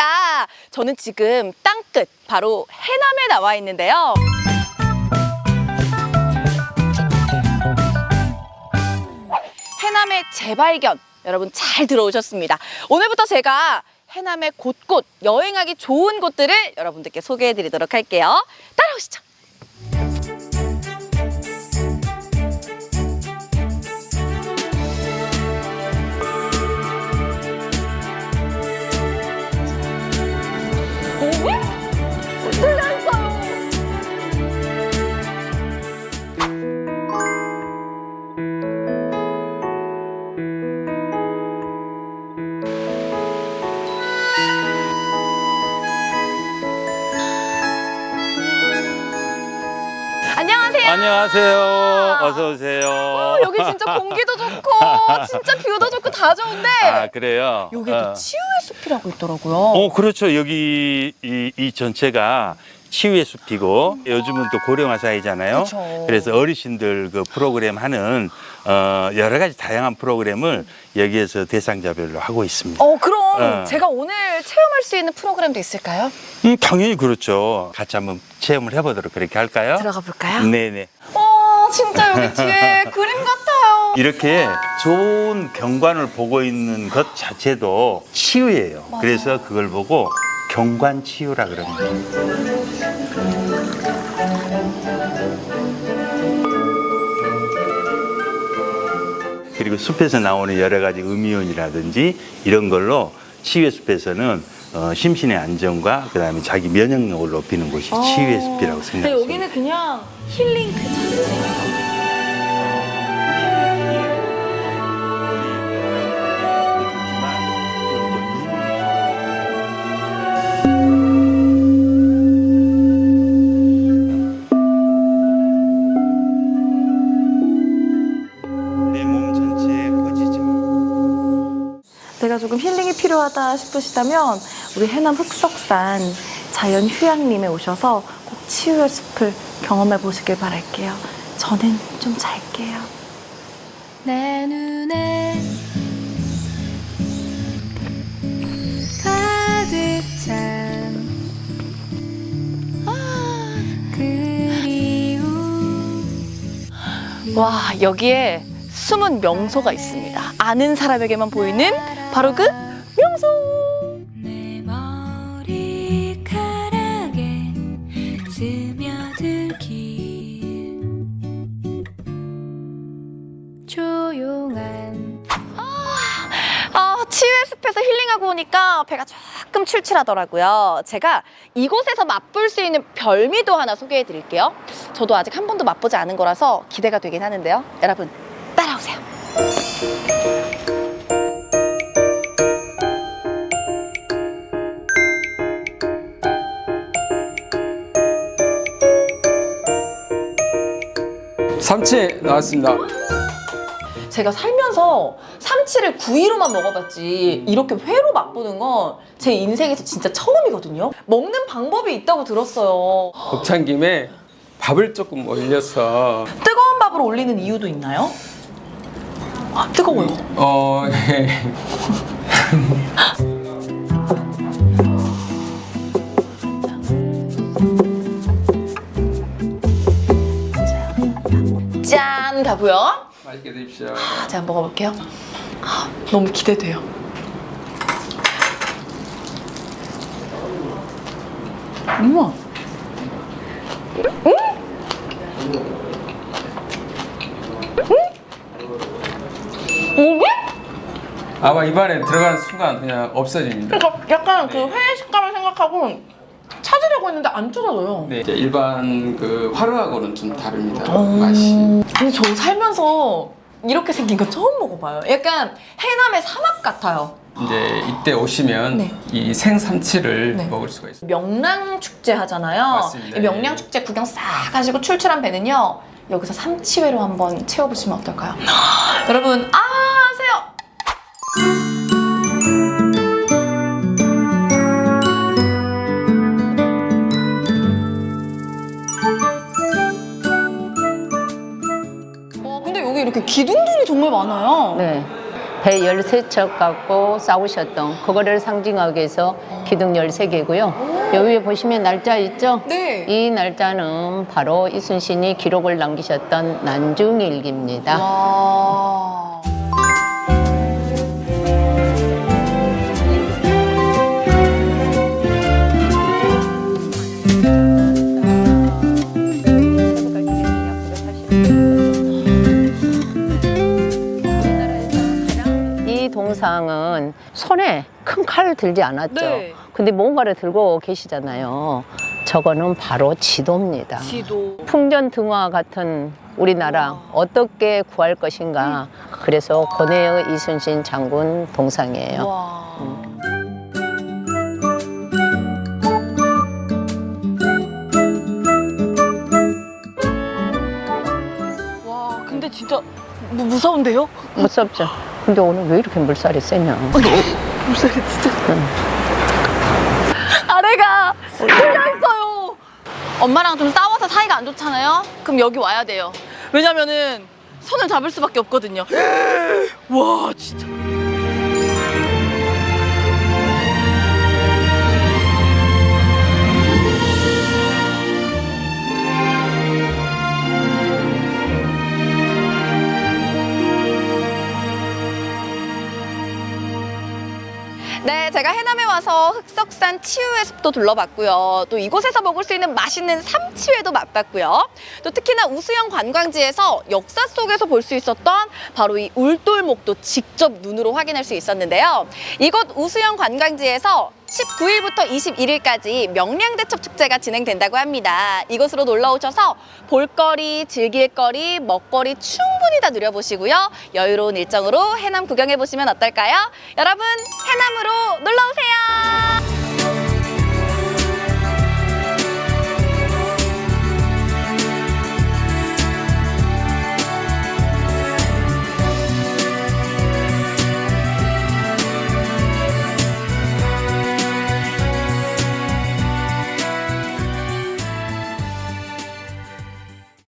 반갑습니다. 저는 지금 땅끝 바로 해남에 나와 있는데요. 해남의 재발견 여러분 잘 들어오셨습니다. 오늘부터 제가 해남의 곳곳 여행하기 좋은 곳들을 여러분들께 소개해 드리도록 할게요. 따라오시죠. 안녕하세요. 안녕하세요. 어서 오세요. 어, 여기 진짜 공기도 좋고 진짜 뷰도 좋고 다 좋은데 아 그래요. 여기 어. 도 치유의 숲이라고 있더라고요. 어 그렇죠. 여기 이, 이 전체가 치유의 숲이고 요즘은 또 고령화 사회잖아요. 그쵸. 래서 어르신들 그 프로그램 하는 어, 여러 가지 다양한 프로그램을 여기에서 대상자별로 하고 있습니다. 어 그럼 어. 제가 오늘 체험할 수 있는 프로그램도 있을까요? 음, 당연히 그렇죠. 같이 한번 체험을 해보도록 그렇게 할까요? 들어가 볼까요? 네네. 어 진짜 여기 뒤에 그림 같아요. 이렇게 좋은 경관을 보고 있는 것 자체도 치유예요. 그래서 그걸 보고 경관 치유라 그럽니다. 그리고 숲에서 나오는 여러 가지 음이온이라든지 이런 걸로 치유의 숲에서는 어, 심신의 안정과 그다음에 자기 면역력을 높이는 곳이 치유의 숲이라고 근데 생각합니다. 여기는 그냥 힐링 그 자체. 내 힐링이 필요하다 싶으시다면 우리 해남 흑석산 자연 휴양림에 오셔서 꼭 치유의 숲을 경험해 보시길 바랄게요. 저는 좀 잘게요. 내 눈에 가득 찬 그리움 와 여기에 숨은 명소가 있습니다. 아는 사람에게만 보이는 바로 그 명소. 내 머리카락에 스며들길 조용한 아 치유의 숲에서 힐링하고 오니까 배가 조금 출출하더라고요. 제가 이곳에서 맛볼 수 있는 별미도 하나 소개해 드릴게요. 저도 아직 한 번도 맛보지 않은 거라서 기대가 되긴 하는데요. 여러분 따라오세요. 삼치 나왔습니다. 제가 살면서 삼치를 구이로만 먹어봤지 이렇게 회로 맛보는 건 제 인생에서 진짜 처음이거든요. 먹는 방법이 있다고 들었어요. 곱창 김에 밥을 조금 올려서 뜨거운 밥을 올리는 이유도 있나요? 아, 뜨거워요. 어 예. 짠 가고요. 맛있게 드십시오. 아, 제가 먹어볼게요. 아, 너무 기대돼요. 우와. 이게? 아마 입안에 들어가는 순간 그냥 없어집니다. 그러니까 약간 그 회 식감을 생각하고 찾으려고 했는데 안 찾아져요. 네, 이제 일반 그 화로하고는 좀 다릅니다. 어. 맛이. 근데 저 살면서 이렇게 생긴 거 처음 먹어봐요. 약간 해남의 사막 같아요. 이제 이때 오시면 네. 이 생삼치를 네. 먹을 수가 있어요. 명랑 축제 하잖아요. 맞습니다. 이 명랑 예. 축제 구경 싹 하시고 출출한 배는요. 여기서 삼치회로 한번 채워보시면 어떨까요? 여러분, 아 하세요. 이렇게 기둥들이 정말 많아요. 네. 배 13척 갖고 싸우셨던 그거를 상징하기 위해서 기둥 13개고요. 여기 위에 보시면 날짜 있죠? 네. 이 날짜는 바로 이순신이 기록을 남기셨던 난중일기입니다. 와. 칼을 들지 않았죠. 네. 근데 뭔가를 들고 계시잖아요. 저거는 바로 지도입니다. 지도. 풍전 등화 같은 우리나라. 어떻게 구할 것인가. 그래서 고뇌의 이순신 장군 동상이에요. 와. 와, 근데 진짜 무, 무서운데요? 무섭죠. 근데 오늘 왜 이렇게 물살이 세냐. 물살이 진짜. 아래가 뚫려있어요. 엄마랑 좀 싸워서 사이가 안 좋잖아요? 그럼 여기 와야 돼요. 왜냐면은 손을 잡을 수밖에 없거든요. 와, 진짜. 네, 제가 해남에 와서 흑석산 치유의 숲도 둘러봤고요. 또 이곳에서 먹을 수 있는 맛있는 삼치회도 맛봤고요. 또 특히나 우수영 관광지에서 역사 속에서 볼 수 있었던 바로 이 울돌목도 직접 눈으로 확인할 수 있었는데요. 이곳 우수영 관광지에서 19일부터 21일까지 명량대첩 축제가 진행된다고 합니다. 이곳으로 놀러 오셔서 볼거리, 즐길거리, 먹거리 충분히 다 누려보시고요. 여유로운 일정으로 해남 구경해 보시면 어떨까요? 여러분, 해남으로 놀러 오세요.